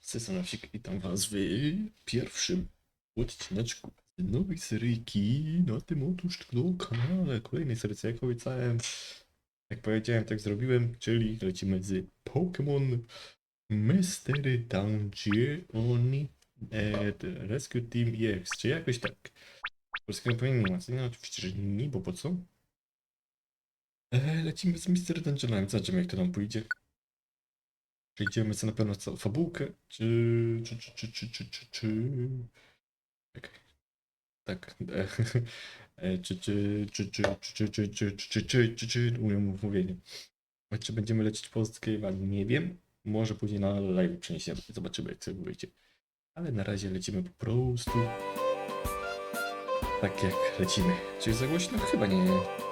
Sesanowsik, witam was w pierwszym odcineczku nowej seryjki na tym otóż no, kanale, kolejnej seryjce, jak obiecałem, jak powiedziałem, tak zrobiłem, czyli lecimy z Pokémon Mystery Dungeon e, Rescue Team EX, czy jakoś tak. Polskiego powinien nie ma, oczywiście, że nie, bo po co? E, lecimy z Mystery Dungeonami, zobaczymy jak to nam pójdzie. Przejdziemy sobie na pewno całą fabułkę, czy... czy... czy... czy... czy... czy... czy... czy... Czekaj. Tak. e, e, Czy... czy... czy... czy... czy... czy... czy... czy... czy... czy... czy... czy... Umiem Czy będziemy lecieć polskie? Nie wiem. Może później na live przeniesiemy. Zobaczymy jak sobie wyjdzie. Ale na razie lecimy po prostu. Tak jak lecimy. Czy jest za głośno? Chyba nie.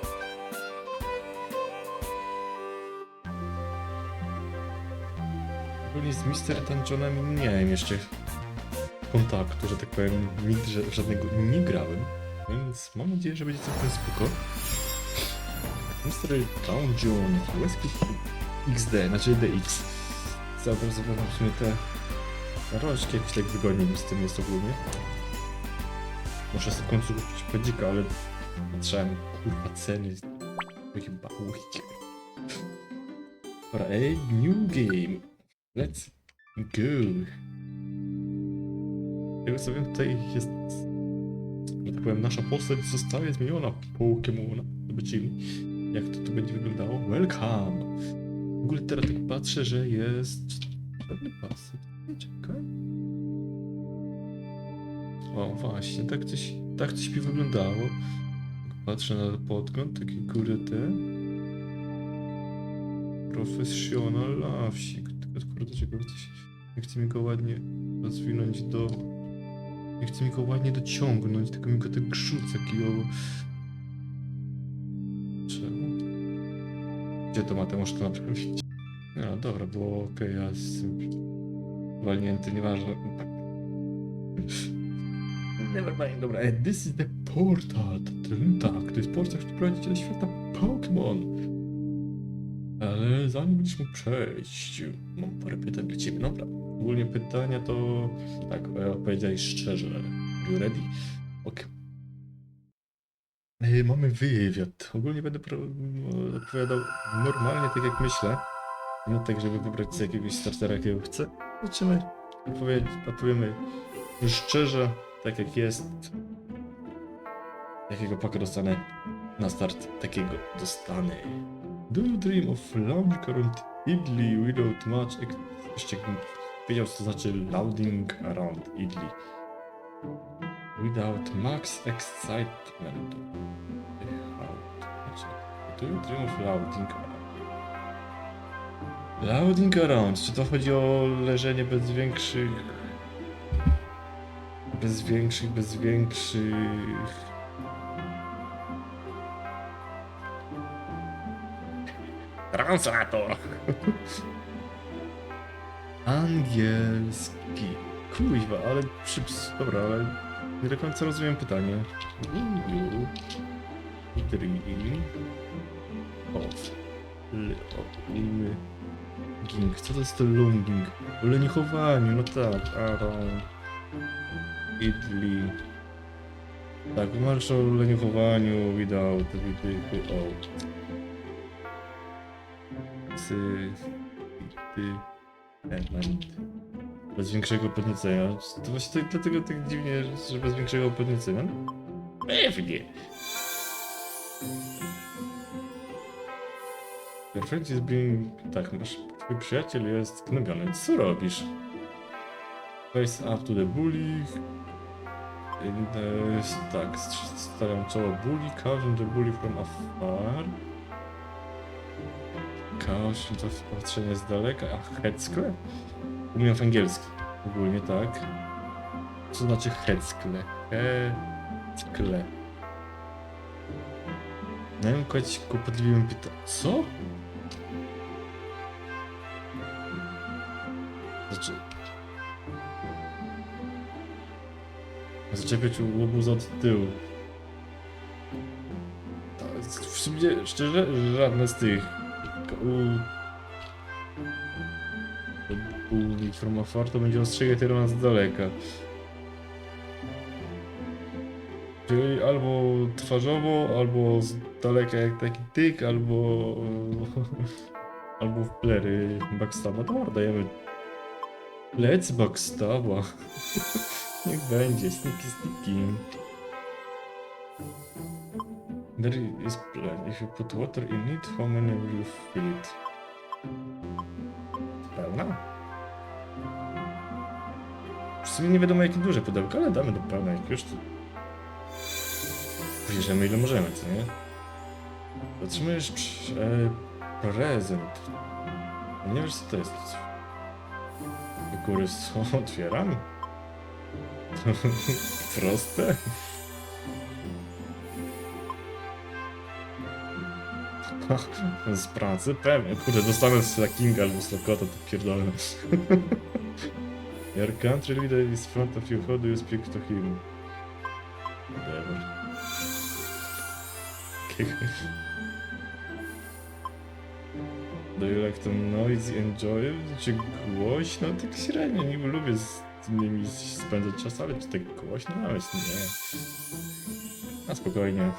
Ogólnie z Mister Dungeonami nie miałem jeszcze kontaktu, że tak powiem, nigdy żadnego nie grałem, więc mam nadzieję, że będzie całkiem spoko. Mister Dungeon Rescue XD, znaczy DX. W sumie te rączki jakieś tak wygodniej mi z tym jest ogólnie. Muszę sobie w końcu kupić pedzika, ale patrzałem, kurwa, ceny. Chyba. Dobra, ej, new game. Let's go. Tego co wiem, tutaj jest, że tak powiem, nasza postać zostaje zmieniona w Pokemona. Zobaczymy, jak to tu będzie wyglądało. Welcome. W ogóle teraz tak patrzę, że jest pewny pasek. Czekaj. O, właśnie, tak coś, tak coś mi wyglądało. Jak Patrzę na podgląd, taki kurde te. Professional lawsik. Kurde, czego. Nie chce mi go ładnie rozwinąć do. Nie chce mi go ładnie dociągnąć, tylko mi go tak rzuca kijowo. Czemu? Gdzie to Mateusz to naprawić? No dobra, było ok, ja jestem walnięty, nieważne. Nevermind, dobra. This is the portal. Tak, to jest portal, który prowadzi cię do świata Pokémon. Ale zanim będziesz mógł przejść, mam parę pytań dla ciebie. Dobra, ogólnie pytania to tak, odpowiedziałeś szczerze. You ready? Ok. E, Mamy wywiad. Ogólnie będę odpowiadał normalnie, tak jak myślę. Nie tak, żeby wybrać sobie jakiegoś startera, jakiego chcę. Zobaczymy. Odpowie, odpowiemy szczerze, tak jak jest. Jakiego paka dostanę na start, takiego dostanę. Do you dream of lounging around idly without much... Jeszcze wiedział, co to znaczy lounging around idly. Without max excitement. Znaczy, Do you dream of lounging around? Lounging around. Czy to chodzi o leżenie bez większych... Bez większych, bez większych... Translator! Angielski. Kuźwa, ale przyps... Dobra, ale nie do końca rozumiem pytanie. Dream of longing. Co to jest to longing? O lenichowaniu, no tak. Around. Idli. Tak, marsz o lenichowaniu, without, withy, Ty... Bez większego podniecenia. To właśnie to, dlatego tak dziwnie, że bez większego podniecenia. Pewnie. Your friend is being... Tak, masz... Twój przyjaciel jest gnębiony. Co robisz? Face up to the bully. In the... Tak, st- stawiam czoło bully. Caution the bully from afar. Caution to patrzenie z daleka. A heckle? Umiem w angielski. Ogólnie tak. Co znaczy heckle? Heckle. No wiem, kogoś kłopotliwie pyta. Co? Znaczy... Zaczepiać łobuza od tyłu. W sumie, szczerze, żadne z tych... U... Półwik from afar to będzie ostrzegać Tyrona z daleka. Czyli albo twarzowo, albo z daleka jak taki tyk, albo... albo w plery backstaba. Dobra, dajemy... Let's backstaba. Niech będzie, sneaky sneaky. There is plan. If you put water in it, how many will you fill it? Pełna? W sumie nie wiadomo jakie duże pudełko, ale damy do pełna jak już to... Bierzemy ile możemy, co nie? Otrzymujesz e, prezent. Nie wiesz co to jest. Góry co? Otwieram? Proste? Z pracy? Pewnie. Kurde, dostanę z Slackinga albo Slackota, to pierdolę. Your country leader is front of you. How do you speak to him? Whatever. Do you like to noisy enjoy? Czy głośno? Tak średnio, niby lubię z nimi spędzać czas, ale czy tak głośno? Nawet nie. A spokojnie.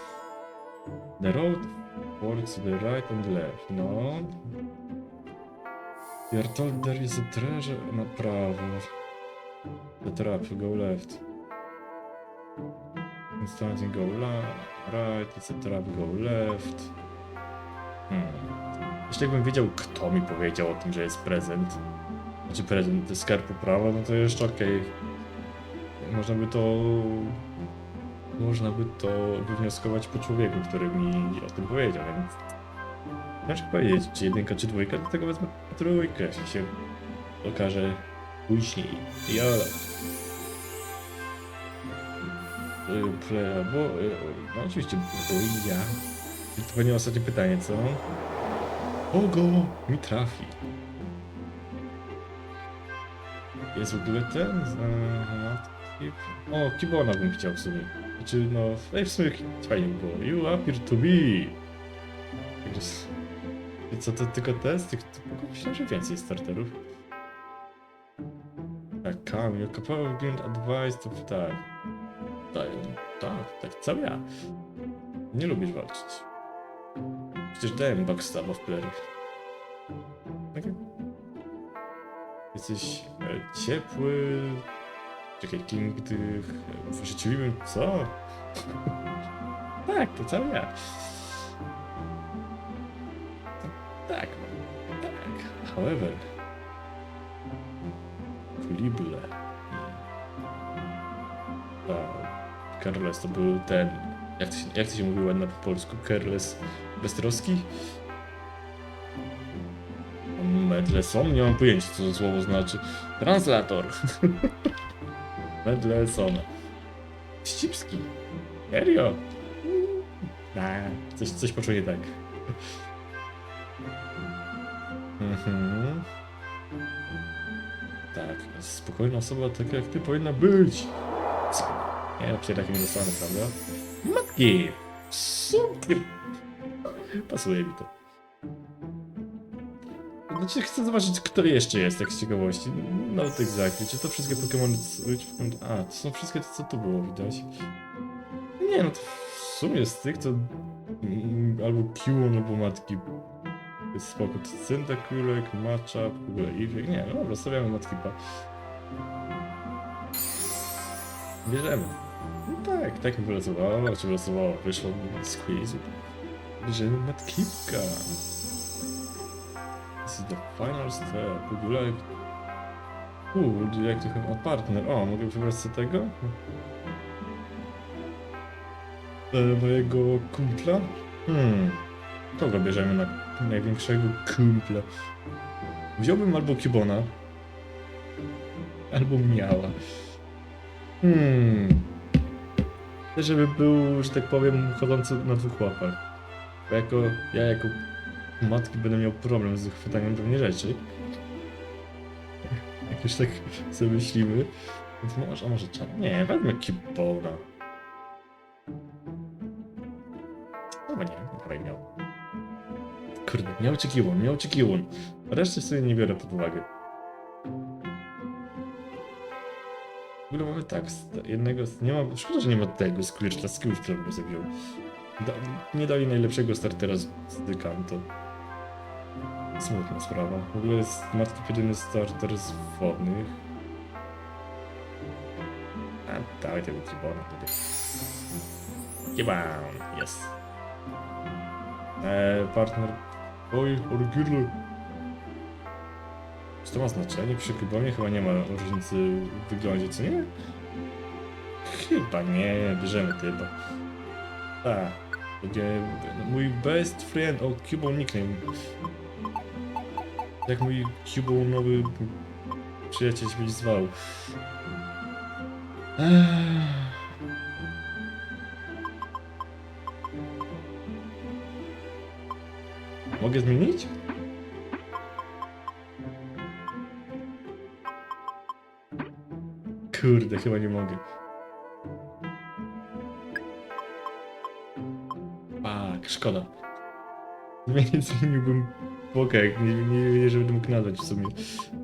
The road forks to the right and left. No. You're told there is a treasure na prawo. The trap, go left. Instantly go right, it's a trap, go left. Hmm. Jeśli jakbym wiedział, kto mi powiedział o tym, że jest prezent, znaczy prezent, to skarb po prawo, no to jeszcze okej. Można by to... Można by to wywnioskować po człowieku, który mi o tym powiedział, więc... Powiedzieć, czy jedynka, czy dwójka, dlatego wezmę trójkę, jeśli się okaże później. Jolo. Y, Play, bo... y, No oczywiście, bo ja... To będzie ostatnie pytanie, co? Kogo mi trafi? Jest w ogóle ten? O, Kibona bym chciał w sumie. Znaczy, no, ej, w sumie fajnie by było. You appear to be. I co, to tylko test? Myślałem, że więcej starterów. Tak, come, your capable gained advice to... Tak. Tak, tak, tak, cały ja. Nie lubisz walczyć. Przecież dałem backstaba w plery. Okej. Jesteś e, ciepły. Czekaj, kim ty w życzliwym. Co? tak, to cały ja. Tak, tak. However. Kulible. A, Carles to był ten. Jak to się, jak to się mówiło ładnie po polsku? Carles beztroski? Medleson? Nie mam pojęcia, co to słowo znaczy. Translator. Medleson. Ścipski. Serio? A, coś, coś poczuję tak. Mhm. Tak, spokojna osoba taka jak ty powinna być. Nie, no tak nie dostanę, prawda? Matki! Super! Pasuje mi to. Znaczy chcę zobaczyć kto jeszcze jest, tak z ciekawości. No tak exactly. Czy to wszystkie Pokémony? A, to są wszystkie co tu było widać. Nie no, to w sumie z tych to mm, albo Q, albo matki. Jest spoko. To Cyndakulek, Matchup, w ogóle Eevee. Nie, no dobra, stawiamy matkipa. Bierzemy. No tak, tak mi wylosowało, czy wylosowało, wyszło z quizu. Bierzemy matkipka. This is the final step. Would you like... Ooh, would you like to have a partner? O, mogę wybrać sobie tego? E, mojego kumpla? Hmm. Kogo bierzemy na największego kumpla? Wziąłbym albo Kibona, albo Miała. Hmm. Żeby był, że tak powiem, chodzący na dwóch łapach. Bo jako, ja jako matki będę miał problem z chwytaniem pewnie rzeczy. Jak już tak sobie myślimy. Więc może, a może czar... Nie, wezmę Kibona. Chyba nie, dawaj miał. Kurde, miał czy Kibon, miał czy Kibon. Reszty sobie nie biorę pod uwagę. W ogóle mamy tak, jednego, nie ma, szkoda, że nie ma tego Squirtla, Squirtla bym wziął. Da, nie dali najlepszego startera z, z Kanto. Smutna sprawa. W ogóle jest matki jedyny starter z wodnych. A dawaj tego Kibona wtedy. Kibon, jest. Eee, partner Oj, Orgirl. Czy to ma znaczenie? Przy Kibonie chyba nie ma różnicy w wyglądzie, co nie? Chyba nie, bierzemy typa. Tak. Mój best friend, o Cubone nickname. Jak mój Cubone nowy przyjaciel będzie zwał. Mogę zmienić? Kurde, chyba nie mogę. Tak, szkoda. Zmienić zmieniłbym Bokek, nie, nie wiedział, że będę mógł nadać w sumie.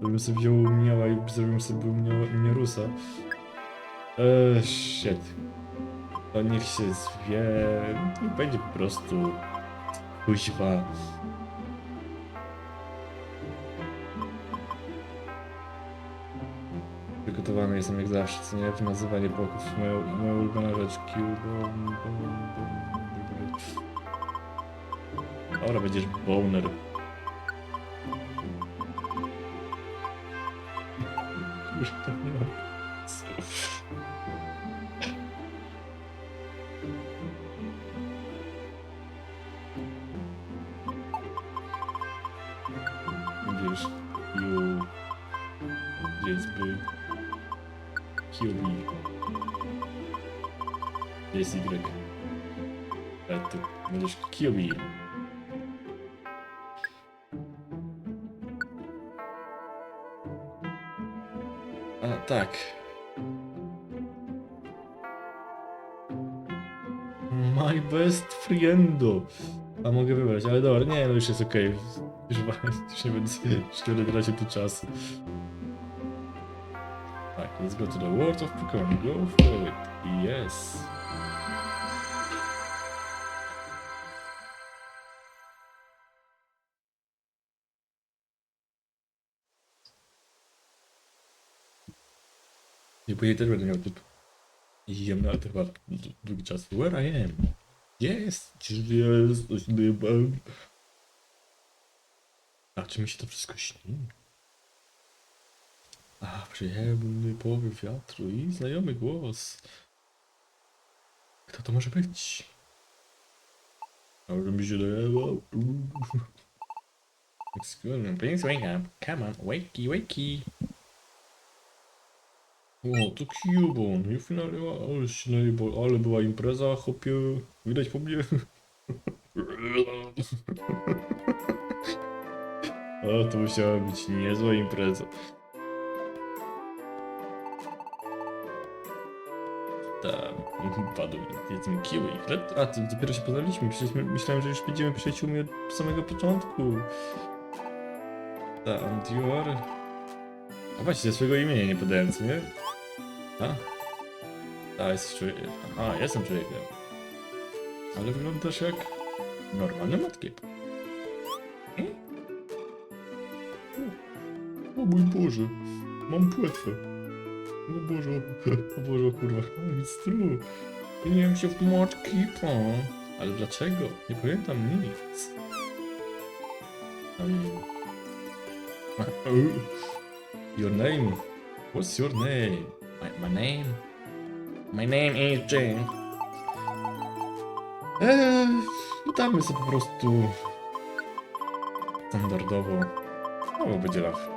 Bym sobie wziął miała i zrobił sobie mnie Rusa. Eee, shit. To niech się zwie... Niech będzie po prostu... Kuźwa. Przygotowany jestem jak zawsze, co nie? W nazywanie bloków. Moja, moja ulubiona rzecz. Dobra, będziesz boner. Kurde, nie mam słów. Będziesz Q... Gdzie jest by? QB. Gdzie jest tak. My best friendo. A mogę wybrać, ale dobra, nie, no już jest okej. Już, już już nie będę tracił tu czasu. Tak, let's go to the world of Pokemon. Go for it. Yes. Bo ja też będę miał typ. I jem na chyba d- długi czas. Where I am? Jest, gdzie jest, niebem. A czy mi się to wszystko śni? A, przyjemny powiew wiatru i znajomy głos. Kto to może być? Może mi się dawał. Excuse me, please wake up. Come on, wakey, wakey. O, to Cubon, i finalnie, ale się najebał, ale była impreza, chłopie, widać po mnie. O, to musiała być niezła impreza. Tak, padł jedzmy kiły. Ale- A, to dopiero się poznaliśmy, przecież my, myślałem, że już będziemy przyjaciółmi od samego początku. Tak, are... A właśnie, swojego imienia nie podałem, co nie? A? A, jesteś człowiekiem. Aha, jestem człowiekiem. Ale wyglądasz jak normalny matkiep. Hmm? O, mój Boże, mam płetwę. O Boże, o Boże, kurwa, it's true. Zmieniłem się w matkipa. Ale dlaczego? Nie pamiętam nic. Your name? What's your name? My, my name? My name is Jane. Eee, witamy sobie po prostu standardowo. No bo będzie law.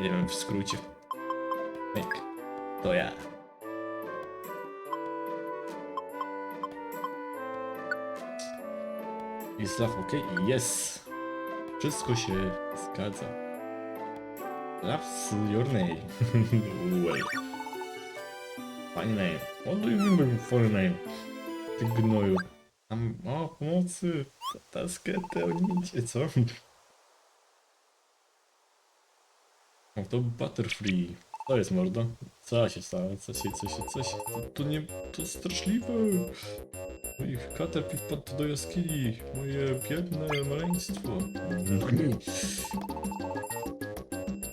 Nie wiem, w skrócie. Myk. To ja. Jest law, ok? Yes. Wszystko się zgadza. Love's your name. well. Funny name. What do you mean by funny name? Ty gnoju. Tam, o, pomocy. Tasketę, onicie, co? O, to Butterfree. To jest mordo. Co się stało? Co się, co się, co się? To, to nie... To straszliwe. Mój Caterpie wpadł do jaskini. Moje biedne maleństwo.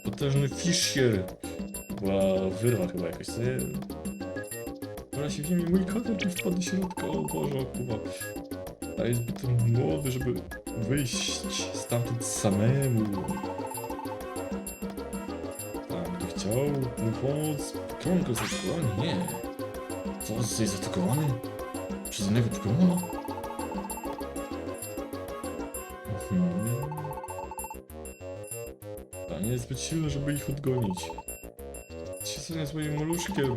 Potężny Fisher. Była wyrwa chyba jakoś, nie? Dobra się w ziemi, mój Caterpie wpadł do środka. O Boże, Kuba. A jest zbyt młody, żeby wyjść stamtąd samemu. Tak, by chciał mu pomóc. Pokemon go zaatakował? Nie. Co, jesteś zaatakowany? Przez innego Pokemona? Mhm. To nie jest zbyt silny, żeby ich odgonić. Siedzenie z moim maluszkiem.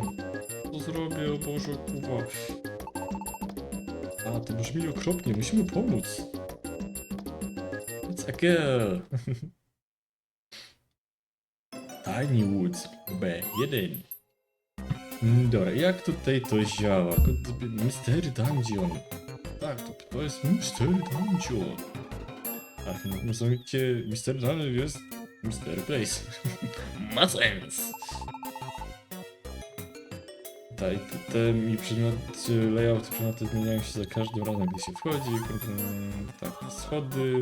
Co zrobię, o Boże, kuwa. A, to brzmi okropnie, musimy pomóc. It's a girl. Tiny Woods B1. Mm, Dobra, jak tutaj to działa? Mystery Dungeon. Tak, to, to jest Mystery Dungeon. Tak, no, rozumiecie, Mystery Dungeon jest Mystery Place. Ma sens. Tak, te, te mi przedmioty, layouty przedmioty zmieniają się za każdym razem, gdy się wchodzi. Mm, Tak, schody.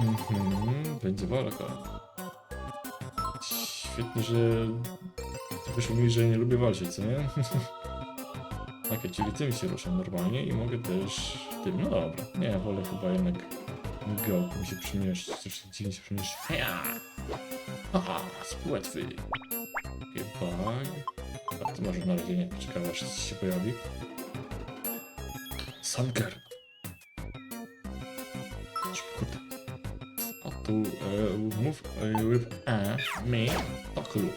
Mhm, będzie walka. Świetnie, że wyszło mi, że nie lubię walczyć, co nie? Okej, czyli tym się ruszam normalnie i mogę też tym, no dobra. Nie, wolę chyba jednak go, mi się przemieszczyć, coś dziwnie się przemieszczyć. Heja! Spłetwy. Chyba... A to może znalezienie, poczekam aż coś się pojawi. Sunker. Kurde. A tu e, move e, with a, me, taklu.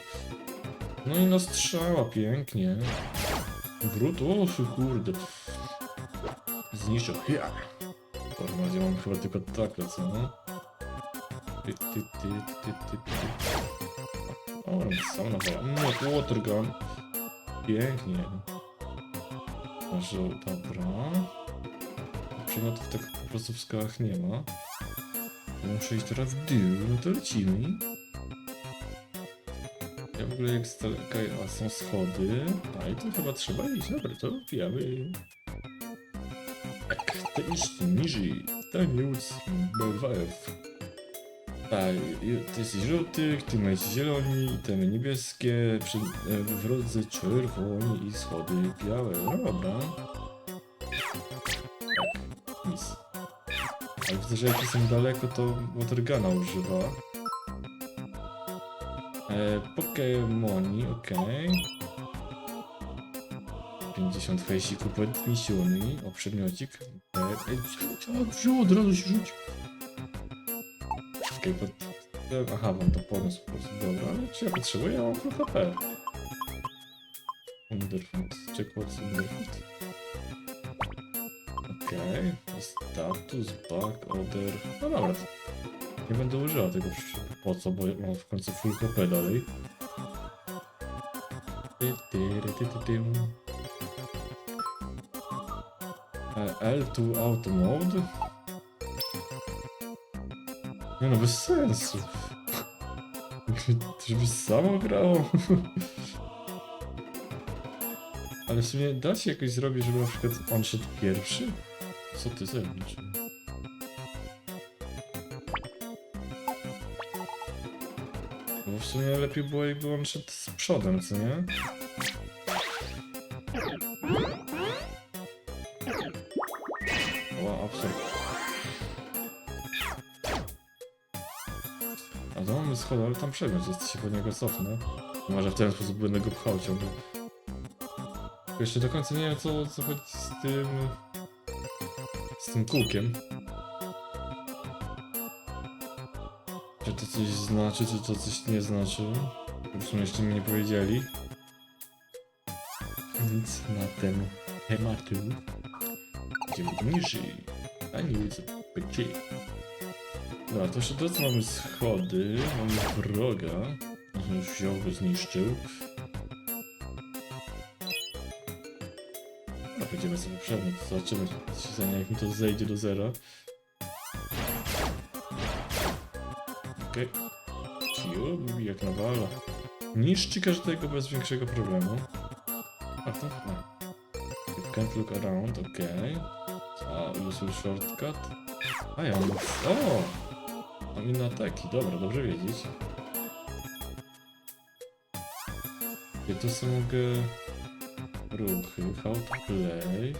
No i no strzała, pięknie. Brut, o kurde. Zniszczył. Ja. Razie mam chyba tylko takle, co? Ty, ty, ty, ty, ty, ty. O, nawala. No, watergun. Pięknie. Może, dobra. Przedmiotów tak po prostu w skałach nie ma. Muszę iść teraz w dół, no to lecimy. Ja w ogóle jak z a są schody. A i tu chyba trzeba iść, dobra, to pijamy. Tak, to iść niżej. Ten już BWF. Tak, ty jesteś żółty, ty macie zieloni, temy niebieskie, przy, e, w drodze czerwoni i schody białe. No dobra. Tak, nic. Ale widzę, że jak jestem daleko, to Watergana używa. E, Pokemoni, okej. 50 hejsiku podniesiony. O, przedmiocik. E, wziął, wziął, od razu się rzucił. Pod... Aha, wam to podniósł po prostu, dobra, ale czy ja potrzebuję? Ja mam full HP. Underfoot, check what's underfoot. Okej, status, back, order, no dobra. Nie będę używał tego po co, bo mam w końcu full HP dalej. E, L to auto mode. Nie no, bez sensu. Żeby samo grało. Ale w sumie da się jakoś zrobić, żeby na przykład on szedł pierwszy? Co ty zrobisz? Bo w sumie lepiej było jakby on szedł z przodem, co nie? O, absurd. A to mamy schody, ale tam przedmiot jest, się po niego cofnę. Może w ten sposób będę go pchał ciągle. Jeszcze do końca nie wiem co, co chodzi z tym... Z tym kółkiem. Czy to coś znaczy, czy to coś nie znaczy? W sumie jeszcze mi nie powiedzieli. Nic na ten temat. Idziemy niżej. A nie widzę pycie. Dobra, to jeszcze teraz mamy schody, mamy wroga. Już wziął go, zniszczył. No, będziemy sobie przedmiot, zobaczymy, jak mi to zejdzie do zera. Okej. Ciubi, jak nawala. Niszczy każdego bez większego problemu. A to chyba. You can't look around, okej. A, useful shortcut. A ja mam... O! Inne ataki, dobra, dobrze wiedzieć. Ja tu sobie mogę... Ruchy, how to play.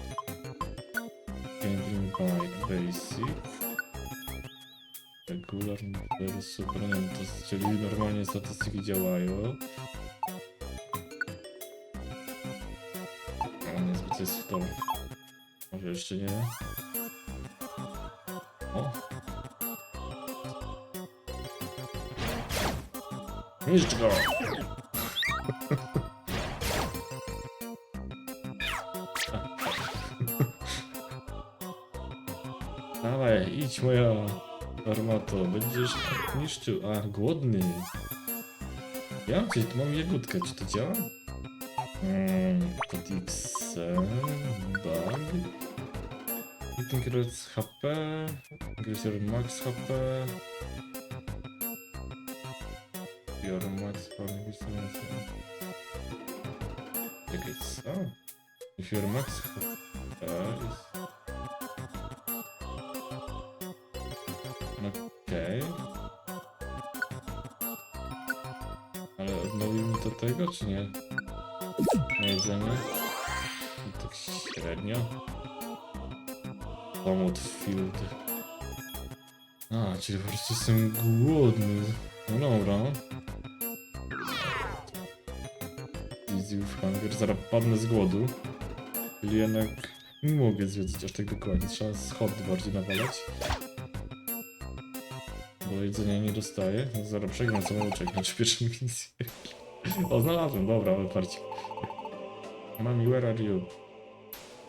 Gambling by basic. Regular, super, super, to, czyli normalnie statystyki działają. A niezbyt jest w to. Może jeszcze nie. Niszcz go! Dawaj, idź moja armato, będziesz niszczył. A, głodny. Ja mam coś, mam jagódkę, czy to działa? To Dixon, bug. Hitting rates HP, Greaser max HP. Your max power Czekaj, co? If your max HP is... Okej. Ale odnowimy to tego, czy nie? Na jedzenie? I tak średnio. Pomód field. A, czyli po prostu jestem głodny. No dobra. With hunger. Zaraz padnę z głodu. Czyli jednak nie mogę zwiedzać aż tak dokładnie. Trzeba schod bardziej nawalać. Bo jedzenia nie dostaję. Zaraz przegnę samouczek na pierwszą misję. O, znalazłem, dobra, wyparcie. Mami, where are you?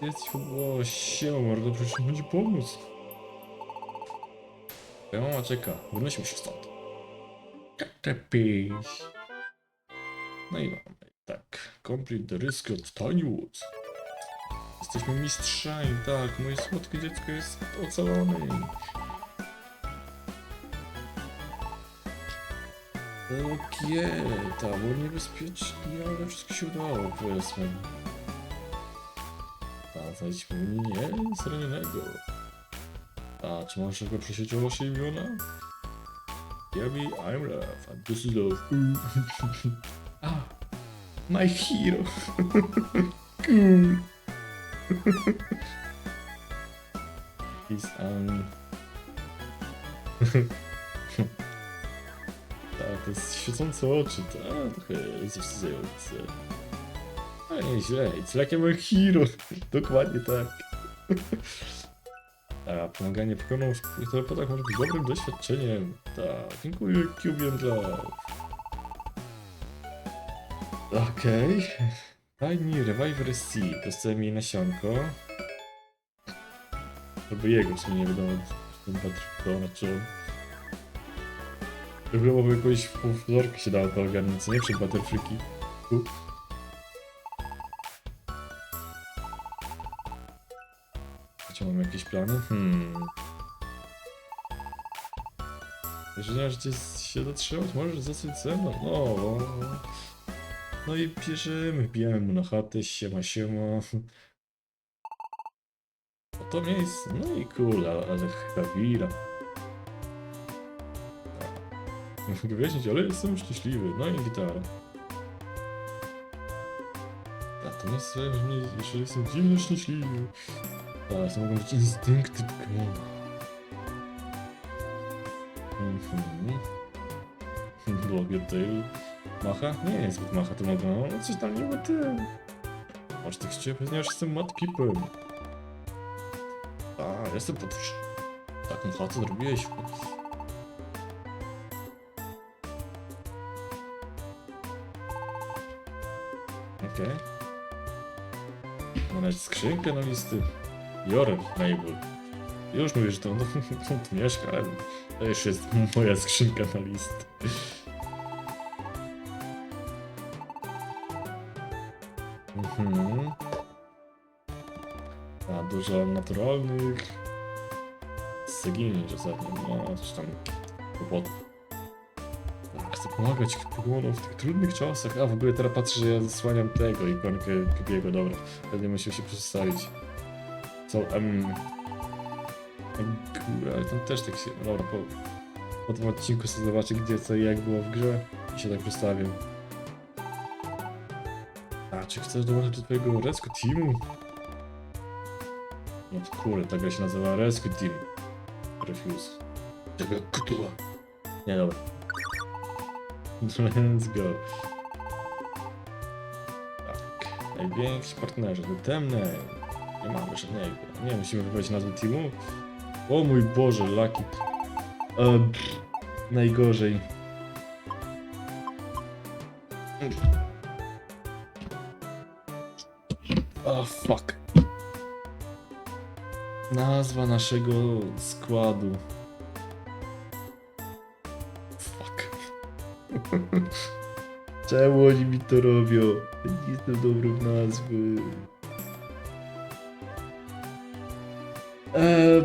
Jest, o, siema, mordo, przecież będzie pomóc. Twoja mama czeka, wynosimy się stąd. Katepiś. No i mamy, tak. Complete the risk od Tiny Woods. Jesteśmy mistrzami, tak, moje słodkie dziecko jest ocalone. To było niebezpiecznie, ale wszystko się udało, powiedzmy. A, znajdźmy mnie zranionego. A, czy masz go przesiecioło się imiona? Yummy, I'm love, and this is love. my hero. cool. He's um... Tak, to jest świecące oczy, tak, trochę zawstydzające. A nieźle, it's like a hero. Dokładnie tak. A pomaganie pokoną w telepatach może być dobrym doświadczeniem. Tak, dziękuję Cubian dla... Okej. Daj mi Reviver Seed, dostałem jej nasionko. Albo jego, w sumie nie wiadomo, ten Patryk czy on. Chyba jakoś w wzorku się dało to ogarnąć, co nie przy Butterfreaki. U. Czy mam jakieś plany? Hmm. Jeżeli że gdzieś się dotrzymać, możesz zostać ze mną. No. No i bierzemy, bijemy mu na chatę, siema, siema. Oto miejsce, no i cool, ale, chwila. Nie mogę wyjaśnić, ale jestem szczęśliwy. No i gitara. To nie słyszę mnie, że jestem dziwnie szczęśliwy. Tak, to mogą być instynkty Pokemona. Mhm. Blogger Tail. Macha? Nie jest zbyt macha, to mogę. No, coś tam nie tym. Masz tak się ponieważ jestem madkipem. A, jestem podróż. Taką chatę zrobiłeś. Okej. Mam nawet skrzynkę na listy. Your label. Już mówię, że to, no, to mieszka, ale to już jest moja skrzynka na list. Mhm. A dużo naturalnych. Segini ostatnio, no coś tam kłopotów. Tak, Chcę pomagać Pokémonom w tych trudnych czasach. A w ogóle teraz patrzę, że ja zasłaniam tego ikonkę Pipiego, dobra. Będę musiał się przestawić. Co, em... em, Kurde, ale tam też tak się... Dobra, po, po tym odcinku sobie zobaczę gdzie co i jak było w grze i się tak przestawię. Czy chcesz dołączyć do twojego Rescue Teamu? No kurde, ta gra się nazywa Rescue Team. Refuse. Tego kutuła. Nie, dobra. Let's go. Tak. Najwięksi partnerzy. Temne. Nie mamy żadnego. Nie, musimy wybrać nazwę teamu. O mój Boże, Lucky. Pff, najgorzej. Nazwa naszego składu. Fuck. Czemu oni mi to robią? Nie jestem dobry w nazwy. Eee,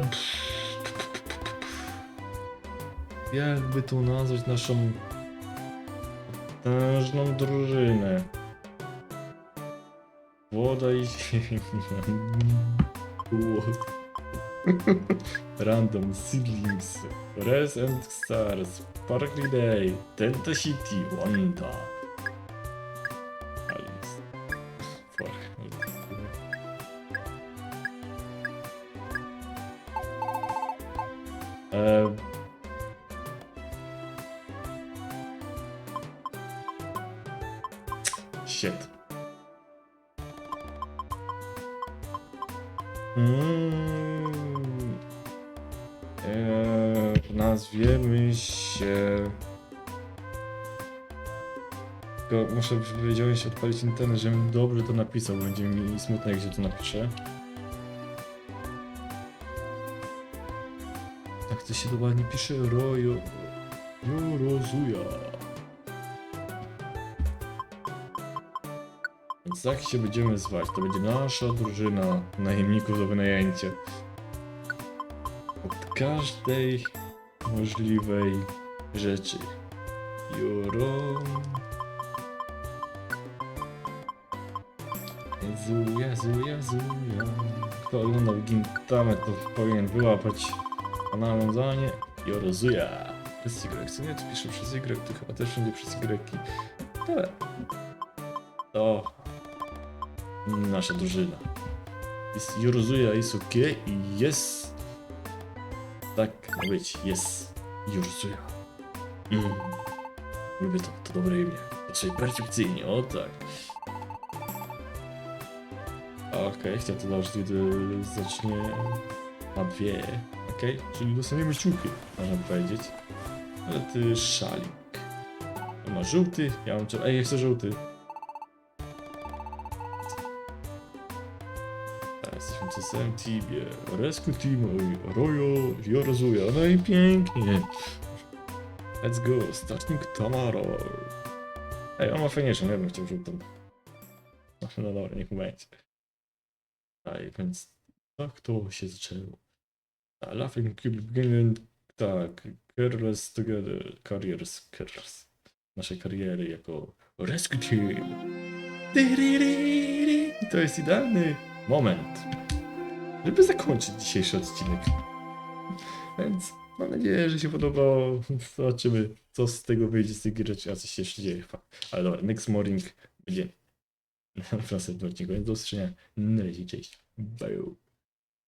jakby tu nazwać naszą potężną drużynę? Woda i ziemia. Random Seedlings, Res and Stars, Sparkly Day, Delta City, Wanda. Muszę się odpalić internet, żebym dobrze to napisał. Będzie mi smutno, jak się to napisze. Tak to się to ładnie pisze. Rojo. Jorozuja. Więc tak się będziemy zwać. To będzie nasza drużyna najemników do wynajęcia. Od każdej możliwej rzeczy. Joro. Jezu, Jezu, Jezu, ja. Kto oglądał Gintamę, to powinien wyłapać to nawiązanie. Jorozuja. Przez Y. Co nie, to piszę przez Y, to chyba też będzie przez Y. Ale to nasza drużyna. Jest Jorozuja, jest ok i jest. Tak ma być, jest Jorozuja. Mm. Lubię to, to dobre imię. Raczej perfekcyjnie, o tak. Okej, chciałem to założyć, gdy zacznie na dwie. Okej, czyli dostaniemy ciuchy, można powiedzieć. Ale ty szalik. On ma żółty, ja mam czerwony. Ej, ja chcę żółty. Jesteśmy czasem Tibie, Rescue Team, Royo, Jorozuja, no i pięknie. Let's go, starting tomorrow. Ej, on ma fajniejszą, ja bym chciał żółtą. No, no dobra, niech będzie. Tak, więc tak to się zaczęło. A Laughing Cube beginning, tak, Careless Together, Careers, Careers. Nasze kariery jako Rescue Team. To jest idealny moment, żeby zakończyć dzisiejszy odcinek. Więc mam nadzieję, że się podobało. Zobaczymy, co z tego wyjdzie z tej gry, a coś się jeszcze dzieje. Ale dobra, next morning będzie następnym odcinku. Do usłyszenia. Na razie, cześć. Bye.